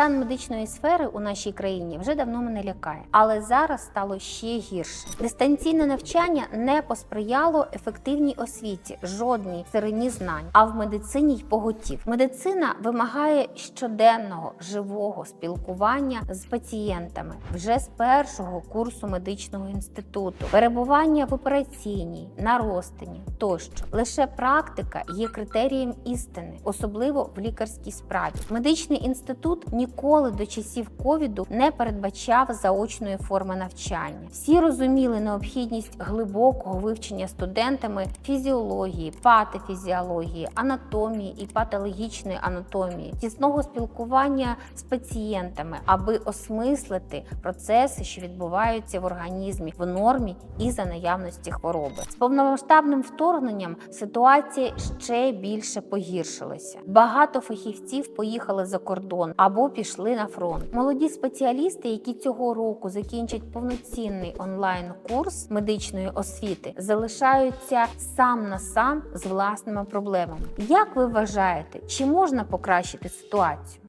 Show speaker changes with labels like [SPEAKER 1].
[SPEAKER 1] Стан медичної сфери у нашій країні вже давно мене лякає, але зараз стало ще гірше. Дистанційне навчання не посприяло ефективній освіті, жодній царині знань, а в медицині й поготів. Медицина вимагає щоденного живого спілкування з пацієнтами вже з першого курсу медичного інституту, перебування в операційній, на розтині тощо. Лише практика є критерієм істини, особливо в лікарській справі. Медичний інститут ніколи до часів ковіду не передбачав заочної форми навчання. Всі розуміли необхідність глибокого вивчення студентами фізіології, патофізіології, анатомії і патологічної анатомії, тісного спілкування з пацієнтами, аби осмислити процеси, що відбуваються в організмі в нормі і за наявності хвороби. З повномасштабним вторгненням ситуація ще більше погіршилася. Багато фахівців поїхали за кордон або пішли на фронт. Молоді спеціалісти, які цього року закінчать повноцінний онлайн-курс медичної освіти, залишаються сам на сам з власними проблемами. Як ви вважаєте, чи можна покращити ситуацію?